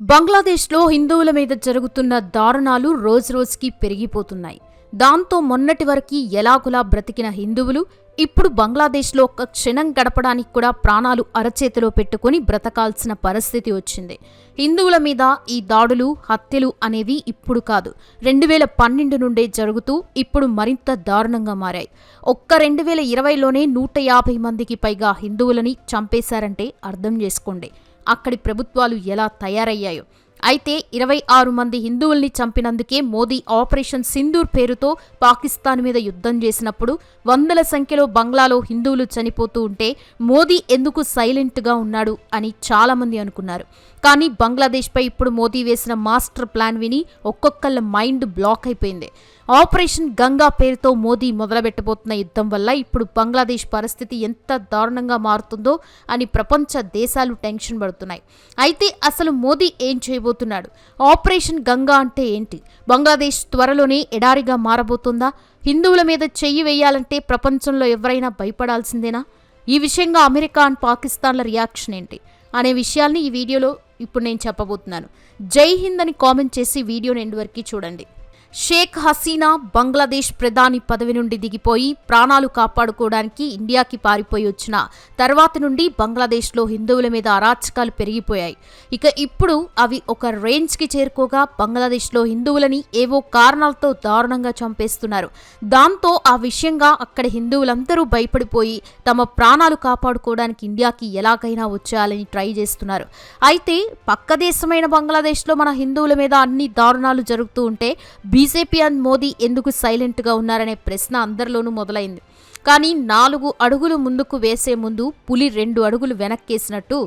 బంగ్లాదేశ్లో హిందువుల మీద జరుగుతున్న దారుణాలు రోజురోజుకి పెరిగిపోతున్నాయి. దాంతో మొన్నటి వరకు ఎలాగులా బ్రతికిన హిందువులు ఇప్పుడు బంగ్లాదేశ్లో ఒక్క క్షణం గడపడానికి కూడా ప్రాణాలు అరచేతిలో పెట్టుకుని బ్రతకాల్సిన పరిస్థితి వచ్చింది. హిందువుల మీద ఈ దాడులు హత్యలు అనేవి ఇప్పుడు కాదు. రెండు వేల పన్నెండు నుండే జరుగుతూ ఇప్పుడు మరింత దారుణంగా మారాయి. ఒక్క రెండు వేల ఇరవైలోనే నూట యాభై మందికి పైగా హిందువులని చంపేశారంటే అర్థం చేసుకోండి. అక్కడి ప్రభుత్వాలు ఎలా తయారయ్యాయో. అయితే ఇరవై ఆరు మంది హిందువుల్ని చంపినందుకే మోదీ ఆపరేషన్ సింధూర్ పేరుతో పాకిస్తాన్ మీద యుద్ధం చేసినప్పుడు వందల సంఖ్యలో బంగ్లాలో హిందువులు చనిపోతూ ఉంటే మోదీ ఎందుకు సైలెంట్గా ఉన్నాడు అని చాలామంది అనుకున్నారు. కానీ బంగ్లాదేశ్పై ఇప్పుడు మోదీ వేసిన మాస్టర్ ప్లాన్ విని ఒక్కొక్కళ్ళ మైండ్ బ్లాక్ అయిపోయింది. ఆపరేషన్ గంగా పేరుతో మోదీ మొదలుపెట్టబోతున్న యుద్ధం వల్ల ఇప్పుడు బంగ్లాదేశ్ పరిస్థితి ఎంత దారుణంగా మారుతుందో అని ప్రపంచ దేశాలు టెన్షన్ పడుతున్నాయి. అయితే అసలు మోదీ ఏం చేయబో చేయబోతున్నాడు ఆపరేషన్ గంగా అంటే ఏంటి? బంగ్లాదేశ్ త్వరలోనే ఎడారిగా మారబోతుందా? హిందువుల మీద చెయ్యి వేయాలంటే ప్రపంచంలో ఎవరైనా భయపడాల్సిందేనా? ఈ విషయంగా అమెరికా అండ్ పాకిస్తాన్ల రియాక్షన్ ఏంటి? అనే విషయాల్ని ఈ వీడియోలో ఇప్పుడు నేను చెప్పబోతున్నాను. జై హింద్ అని కామెంట్ చేసి వీడియోని ఎండ్ వరకు చూడండి. షేక్ హసీనా బంగ్లాదేశ్ ప్రధాని పదవి నుండి దిగిపోయి ప్రాణాలు కాపాడుకోవడానికి ఇండియాకి పారిపోయి వచ్చిన తర్వాత నుండి బంగ్లాదేశ్లో హిందువుల మీద అరాచకాలు పెరిగిపోయాయి. ఇక ఇప్పుడు అవి ఒక రేంజ్కి చేరుకోగా బంగ్లాదేశ్లో హిందువులని ఏవో కారణాలతో దారుణంగా చంపేస్తున్నారు. దాంతో ఆ విషయంగా అక్కడ హిందువులందరూ భయపడిపోయి తమ ప్రాణాలు కాపాడుకోవడానికి ఇండియాకి ఎలాగైనా వచ్చేయాలని ట్రై చేస్తున్నారు. అయితే పక్క దేశమైన బంగ్లాదేశ్లో మన హిందువుల మీద అన్ని దారుణాలు జరుగుతూ ఉంటే బీజేపీ అండ్ మోదీ ఎందుకు సైలెంట్గా ఉన్నారనే ప్రశ్న అందరిలోనూ మొదలైంది. కానీ నాలుగు అడుగులు ముందుకు వేసే ముందు పులి రెండు అడుగులు వెనక్కేసినట్టు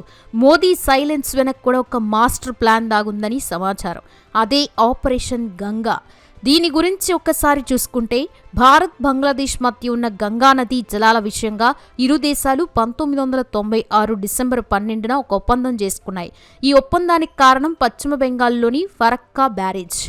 మోదీ సైలెన్స్ వెనక్ కూడా ఒక మాస్టర్ ప్లాన్ దాగుందని సమాచారం. అదే ఆపరేషన్ గంగా. దీని గురించి ఒక్కసారి చూసుకుంటే భారత్ బంగ్లాదేశ్ మధ్య ఉన్న గంగా నది జలాల విషయంగా ఇరు దేశాలు పంతొమ్మిది వందల తొంభై ఆరు డిసెంబర్ పన్నెండున ఒక ఒప్పందం చేసుకున్నాయి. ఈ ఒప్పందానికి కారణం పశ్చిమ బెంగాల్లోని ఫరక్కా బ్యారేజ్.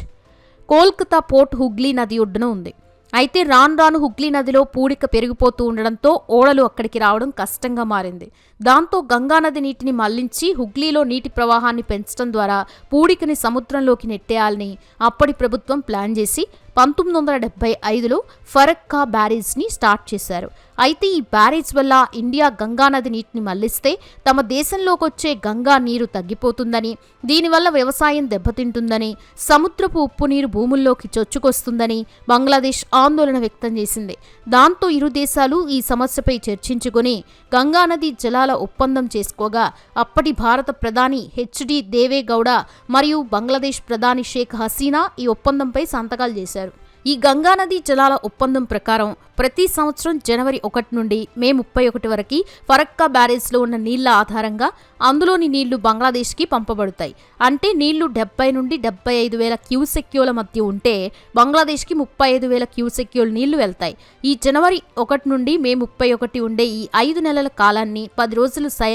కోల్కతా పోర్ట్ హుగ్లీ నది ఒడ్డున ఉంది. అయితే రాను రాను హుగ్లీ నదిలో పూడిక పెరిగిపోతూ ఉండడంతో ఓడలు అక్కడికి రావడం కష్టంగా మారింది. దాంతో గంగానది నీటిని మళ్ళించి హుగ్లీలో నీటి ప్రవాహాన్ని పెంచడం ద్వారా పూడికని సముద్రంలోకి నెట్టేయాలని అప్పటి ప్రభుత్వం ప్లాన్ చేసి పంతొమ్మిది వందల డెబ్బై ఐదులో ఫరక్కా బ్యారేజ్ని స్టార్ట్ చేశారు. అయితే ఈ బ్యారేజ్ వల్ల ఇండియా గంగానది నీటిని మళ్ళిస్తే తమ దేశంలోకి వచ్చే గంగా నీరు తగ్గిపోతుందని దీనివల్ల వ్యవసాయం దెబ్బతింటుందని సముద్రపు ఉప్పు నీరు భూముల్లోకి చొచ్చుకొస్తుందని బంగ్లాదేశ్ ఆందోళన వ్యక్తం చేసింది. దాంతో ఇరు దేశాలు ఈ సమస్యపై చర్చించుకుని గంగానది జలాల ఒప్పందం చేసుకోగా అప్పటి భారత ప్రధాని హెచ్డి దేవేగౌడ మరియు బంగ్లాదేశ్ ప్రధాని షేక్ హసీనా ఈ ఒప్పందంపై సంతకాలు చేశారు. ఈ గంగానదీ జలాల ఒప్పందం ప్రకారం ప్రతి సంవత్సరం జనవరి ఒకటి నుండి మే ముప్పై ఒకటి వరకు ఫరక్కా బ్యారేజ్లో ఉన్న నీళ్ళ ఆధారంగా అందులోని నీళ్ళు బంగ్లాదేశ్కి పంపబడతాయి. అంటే నీళ్ళు డెబ్బై నుండి డెబ్బై ఐదు వేల క్యూసెక్యూల మధ్య ఉంటే బంగ్లాదేశ్కి ముప్పై ఐదు వేల క్యూసెక్యూల నీళ్ళు వెళ్తాయి. ఈ జనవరి ఒకటి నుండి మే ముప్పై ఒకటి ఉండే ఈ ఐదు నెలల కాలాన్ని పది రోజులు సై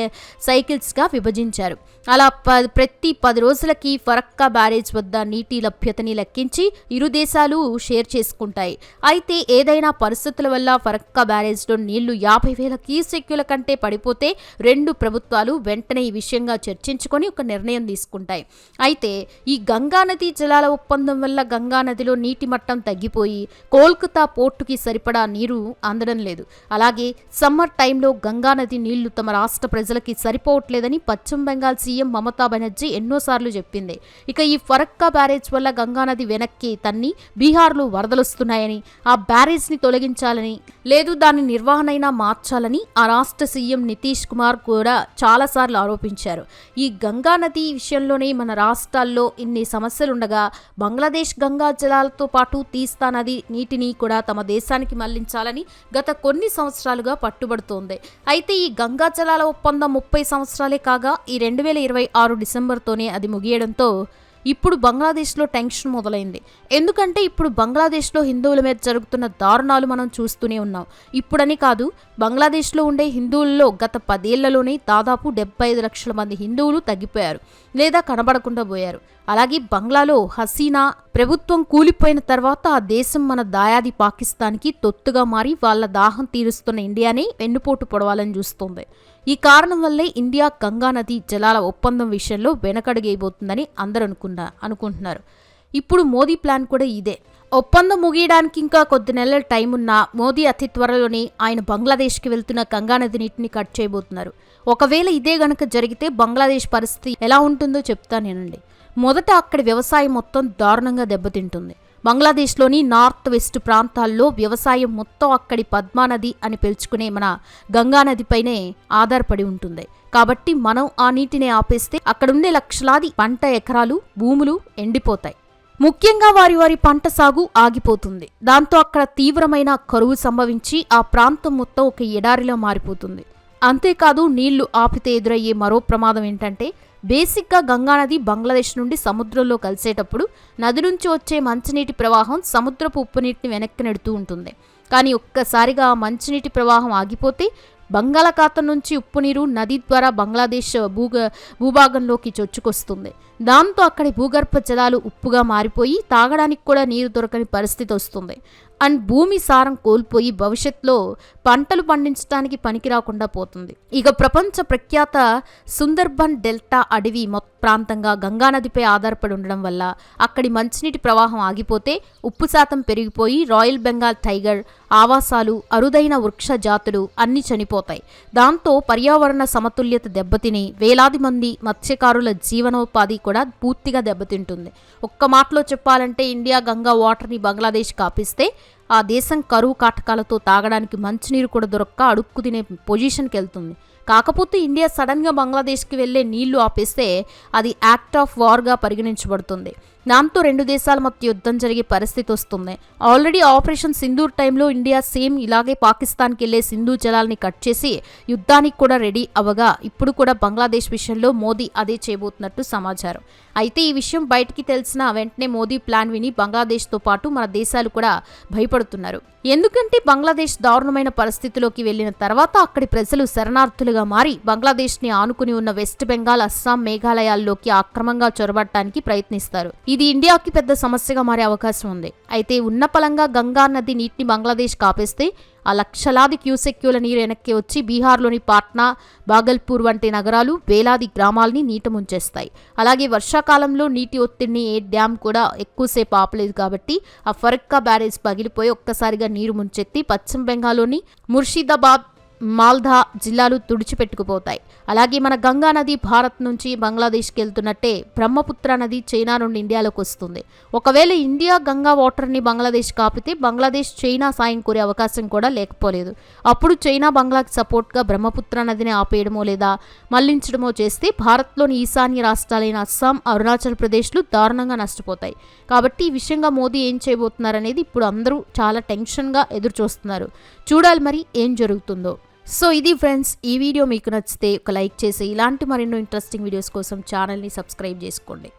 సైకిల్స్గా విభజించారు. అలా ప ప్రతి పది రోజులకి ఫరక్కా బ్యారేజ్ వద్ద నీటి లభ్యతని లెక్కించి ఇరు దేశాలు షేర్ చేసుకుంటాయి. అయితే ఏదైనా పరిస్థితుల వల్ల ఫరక్కా బ్యారేజ్లో నీళ్ళు యాభై వేల క్యూసెక్యుల కంటే పడిపోతే రెండు ప్రభుత్వాలు వెంటనే ఈ విషయంగా చర్చించుకొని ఒక నిర్ణయం తీసుకుంటాయి. అయితే ఈ గంగానది జలాల ఒప్పందం వల్ల గంగానదిలో నీటి మట్టం తగ్గిపోయి కోల్కతా పోర్టుకి సరిపడా నీరు అందడం లేదు. అలాగే సమ్మర్ టైంలో గంగానది నీళ్ళు తమ రాష్ట్ర ప్రజలకి సరిపోవట్లేదని పశ్చిమ బెంగాల్ సీఎం మమతా బెనర్జీ ఎన్నోసార్లు చెప్పింది. ఇక ఈ ఫరక్కా బ్యారేజ్ వల్ల గంగానది వెనక్కి తన్ని బీహార్లో వరదలొస్తున్నాయని ఆ బ్యారేజ్ని తొలగించాలని లేదు దాని నిర్వహణైనా మార్చాలని ఆ రాష్ట్ర సీఎం నితీష్ కుమార్ కూడా చాలాసార్లు ఆరోపించారు. ఈ గంగా నది విషయంలోనే మన రాష్ట్రాల్లో ఇన్ని సమస్యలుండగా బంగ్లాదేశ్ గంగా జలాలతో పాటు తీస్తా నది నీటిని కూడా తమ దేశానికి మళ్ళించాలని గత కొన్ని సంవత్సరాలుగా పట్టుబడుతోంది. అయితే ఈ గంగా జలాల ఒప్పందం ముప్పై సంవత్సరాలే కాగా ఈ రెండు వేల ఇరవై ఆరు డిసెంబర్తోనే అది ముగియడంతో ఇప్పుడు బంగ్లాదేశ్లో టెన్షన్ మొదలైంది. ఎందుకంటే ఇప్పుడు బంగ్లాదేశ్లో హిందువుల మీద జరుగుతున్న దారుణాలు మనం చూస్తూనే ఉన్నాం. ఇప్పుడని కాదు బంగ్లాదేశ్లో ఉండే హిందువుల్లో గత పదేళ్ళలోనే దాదాపు డెబ్బై ఐదు లక్షల మంది హిందువులు తగ్గిపోయారు లేదా కనబడకుండా పోయారు. అలాగే బంగ్లాలో హసీనా ప్రభుత్వం కూలిపోయిన తర్వాత ఆ దేశం మన దాయాది పాకిస్తాన్కి తొత్తుగా మారి వాళ్ళ దాహం తీరుస్తున్న ఇండియానే వెన్నుపోటు పొడవాలని చూస్తోంది. ఈ కారణం వల్లే ఇండియా గంగా నది జలాల ఒప్పందం విషయంలో వెనకడుగైపోతుందని అందరూ అనుకున్నా అనుకుంటున్నారు. ఇప్పుడు మోదీ ప్లాన్ కూడా ఇదే. ఒప్పందం ముగియడానికి ఇంకా కొద్ది నెలల టైం ఉన్నా మోదీ అతి త్వరలోనే ఆయన బంగ్లాదేశ్కి వెళ్తున్న గంగానది నీటిని కట్ చేయబోతున్నారు. ఒకవేళ ఇదే గనక జరిగితే బంగ్లాదేశ్ పరిస్థితి ఎలా ఉంటుందో చెప్తానేనండి మొదట అక్కడి వ్యవసాయం మొత్తం దారుణంగా దెబ్బతింటుంది. బంగ్లాదేశ్లోని నార్త్ వెస్ట్ ప్రాంతాల్లో వ్యవసాయం మొత్తం అక్కడి పద్మానది అని పిలుచుకునే మన గంగానదిపైనే ఆధారపడి ఉంటుంది. కాబట్టి మనం ఆ నీటిని ఆపేస్తే అక్కడుండే లక్షలాది పంట ఎకరాలు భూములు ఎండిపోతాయి. ముఖ్యంగా వారి వారి పంట సాగు ఆగిపోతుంది. దాంతో అక్కడ తీవ్రమైన కరువు సంభవించి ఆ ప్రాంతం మొత్తం ఒక ఎడారిలో మారిపోతుంది. అంతేకాదు నీళ్ళు ఆపితే ఎదురయ్యే మరో ప్రమాదం ఏంటంటే బేసిక్గా గంగానది బంగ్లాదేశ్ నుండి సముద్రంలో కలిసేటప్పుడు నది నుంచి వచ్చే మంచినీటి ప్రవాహం సముద్రపు ఉప్పు నీటిని వెనక్కి నెడుతూ ఉంటుంది. కానీ ఒక్కసారిగా ఆ మంచినీటి ప్రవాహం ఆగిపోతే బంగాళాఖాతం నుంచి ఉప్పు నీరు నది ద్వారా బంగ్లాదేశ్ భూగ భూభాగంలోకి చొచ్చుకొస్తుంది. దాంతో అక్కడి భూగర్భ జలాలు ఉప్పుగా మారిపోయి తాగడానికి కూడా నీరు దొరకని పరిస్థితి వస్తుంది. అండ్ భూమి సారం కోల్పోయి భవిష్యత్తులో పంటలు పండించడానికి పనికి రాకుండా పోతుంది. ఇక ప్రపంచ ప్రఖ్యాత సుందర్బన్ డెల్టా అడవి మొత్తం ప్రాంతంగా గంగానదిపై ఆధారపడి ఉండడం వల్ల అక్కడి మంచినీటి ప్రవాహం ఆగిపోతే ఉప్పు శాతం పెరిగిపోయి రాయల్ బెంగాల్ టైగర్ ఆవాసాలు అరుదైన వృక్ష జాతులు అన్నీ చనిపోతాయి. దాంతో పర్యావరణ సమతుల్యత దెబ్బతిని వేలాది మంది మత్స్యకారుల జీవనోపాధి కూడా పూర్తిగా దెబ్బతింటుంది. ఒక్క మాటలో చెప్పాలంటే ఇండియా గంగా వాటర్ని బంగ్లాదేశ్ కాపిస్తే ఆ దేశం కరువు కాటకాలతో తాగడానికి మంచినీరు కూడా దొరక్క అడుక్కు తినే పొజిషన్కి వెళ్తుంది. కాకపోతే ఇండియా సడన్గా బంగ్లాదేశ్కి వెళ్ళే నీళ్ళు ఆపేస్తే అది యాక్ట్ ఆఫ్ వార్గా పరిగణించబడుతుంది. దాంతో రెండు దేశాల మధ్య యుద్ధం జరిగే పరిస్థితి వస్తుంది. ఆల్రెడీ ఆపరేషన్ సింధూర్ టైంలో ఇండియా సేమ్ ఇలాగే పాకిస్తాన్కి వెళ్ళే సింధు జలాల్ని కట్ చేసి యుద్ధానికి కూడా రెడీ అవగా ఇప్పుడు కూడా బంగ్లాదేశ్ విషయంలో మోదీ అదే చేయబోతున్నట్టు సమాచారం. అయితే ఈ విషయం బయటికి తెలిసిన వెంటనే మోదీ ప్లాన్ విని బంగ్లాదేశ్తో పాటు మన దేశాలు కూడా భయపడుతున్నారు. ఎందుకంటే బంగ్లాదేశ్ దారుణమైన పరిస్థితిలోకి వెళ్ళిన తర్వాత అక్కడి ప్రజలు శరణార్థులుగా మారి బంగ్లాదేశ్ని ఆనుకుని ఉన్న వెస్ట్ బెంగాల్ అస్సాం మేఘాలయాల్లోకి అక్రమంగా చొరబడటానికి ప్రయత్నిస్తారు. ఇది ఇండియాకి పెద్ద సమస్యగా మారే అవకాశం ఉంది. అయితే ఉన్న పలంగా గంగా నది నీటిని బంగ్లాదేశ్ కాపేస్తే ఆ లక్షలాది క్యూసెక్యూల నీరు వెనక్కి వచ్చి బీహార్లోని పాట్నా బాగల్పూర్ వంటి నగరాలు వేలాది గ్రామాల్ని నీట ముంచేస్తాయి. అలాగే వర్షాకాలంలో నీటి ఒత్తిడిని ఏ డ్యామ్ కూడా ఎక్కువసేపు ఆపలేదు కాబట్టి ఆ ఫరక్కా బ్యారేజ్ పగిలిపోయి ఒక్కసారిగా నీరు ముంచెత్తి పశ్చిమ బెంగాల్లోని ముర్షిదాబాద్ మాల్దా జిల్లాలు తుడిచిపెట్టుకుపోతాయి. అలాగే మన గంగా నది భారత్ నుంచి బంగ్లాదేశ్కి వెళ్తున్నట్టే బ్రహ్మపుత్ర నది చైనా నుండి ఇండియాలోకి వస్తుంది. ఒకవేళ ఇండియా గంగా వాటర్ని బంగ్లాదేశ్ కాపితే బంగ్లాదేశ్ చైనా సాయం కోరే అవకాశం కూడా లేకపోలేదు. అప్పుడు చైనా బంగ్లాకి సపోర్ట్గా బ్రహ్మపుత్ర నదిని ఆపేయడమో లేదా మళ్ళించడమో చేస్తే భారత్లోని ఈశాన్య రాష్ట్రాలైన అస్సాం అరుణాచల్ ప్రదేశ్లు దారుణంగా నష్టపోతాయి. కాబట్టి ఈ విషయంగా మోదీ ఏం చేయబోతున్నారనేది ఇప్పుడు అందరూ చాలా టెన్షన్గా ఎదురు చూస్తున్నారు చూడాలి మరి ఏం జరుగుతుందో. సో ఇది ఫ్రెండ్స్ ఈ వీడియో మీకు నచ్చితే ఒక లైక్ చేసి ఇలాంటి మరెన్నో ఇంట్రెస్టింగ్ వీడియోస్ కోసం ఛానల్ని సబ్స్క్రైబ్ చేసుకోండి.